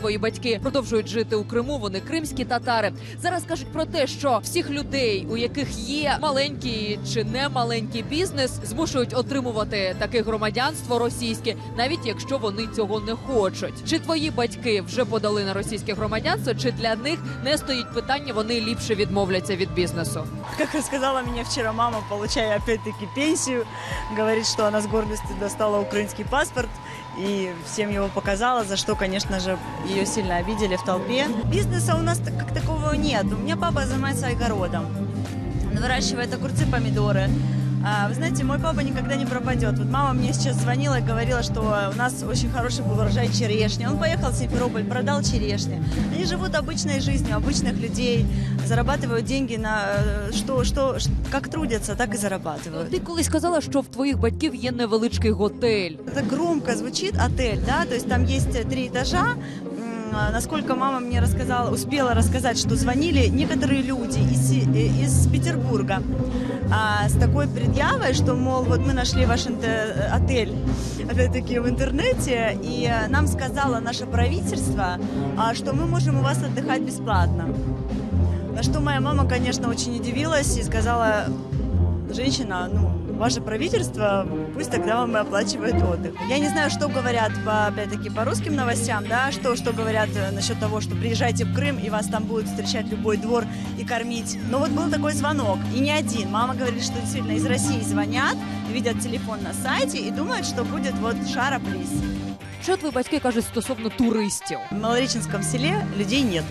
Твої батьки продовжують жити у Криму. Вони кримські татари. Зараз кажуть про те, що всіх людей, у яких є маленький чи не маленький бізнес, змушують отримувати таке громадянство російське, навіть якщо вони цього не хочуть. Чи твої батьки вже подали на російське громадянство, чи для них не стоїть питання, вони ліпше відмовляться від бізнесу? Как рассказала мне вчера мама, получая опять-таки пенсию, говорит, что она с гордостью достала украинский паспорт и всем его показала, за что, конечно же, ее сильно обидели в толпе. Бизнеса у нас как такового нет. У меня папа занимается огородом. Он выращивает огурцы, помидоры. А, вы знаете, мой папа никогда не пропадет. Вот мама мне сейчас звонила и говорила, что у нас очень хороший был урожай черешни. Он поехал в Симферополь, продал черешни. Они живут обычной жизнью, обычных людей, зарабатывают деньги на э, что, что, ш- как трудятся, так и зарабатывают. Ти колись сказала, що в твоїх батьків є невеличкий готель. Это громко звучит отель, да, то есть там есть э, три этажа. А, Насколько мама мне рассказала, успела рассказать, что звонили некоторые люди из, э, из Петербурга а, с такой предъявой, что, мол, вот мы нашли ваш инте- отель, опять-таки, в интернете, и э, нам сказало наше правительство, а, что мы можем у вас отдыхать бесплатно. На что моя мама, конечно, очень удивилась и сказала, женщина, ну, ваше правительство пусть тогда вам и оплачивает отдых. Я не знаю, что говорят, по, опять-таки, по русским новостям, да, что, что говорят э, насчет того, что приезжайте в Крым, и вас там будет встречать любой двор и кормить. Но вот был такой звонок, и не один. Мама говорит, что действительно из России звонят, видят телефон на сайте и думают, что будет вот шара-плиз. Що твої батьки кажуть стосовно туристів? В Малореченском селе людей нет.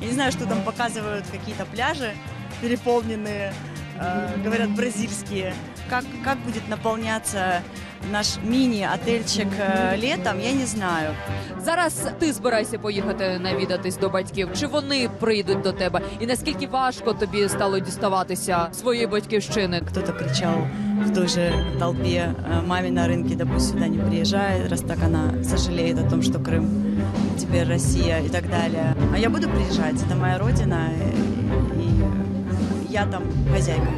Я не знаю, что там показывают, какие-то пляжи переполненные, э, говорят, бразильские. Как, как будет наполняться наш мини-отельчик э, летом, я не знаю. Зараз ти збираєшся поїхати навідатись до батьків. Чи вони прийдуть до тебе? І наскільки важко тобі стало діставатися своєї батьківщини? Кто-то кричал в той же толпе э, маме на рынке, да пусть сюда не приезжает, раз так она сожалеет о том, что Крым теперь Россия и так далее. А я буду приезжать, это моя родина, и, и я там хозяйка.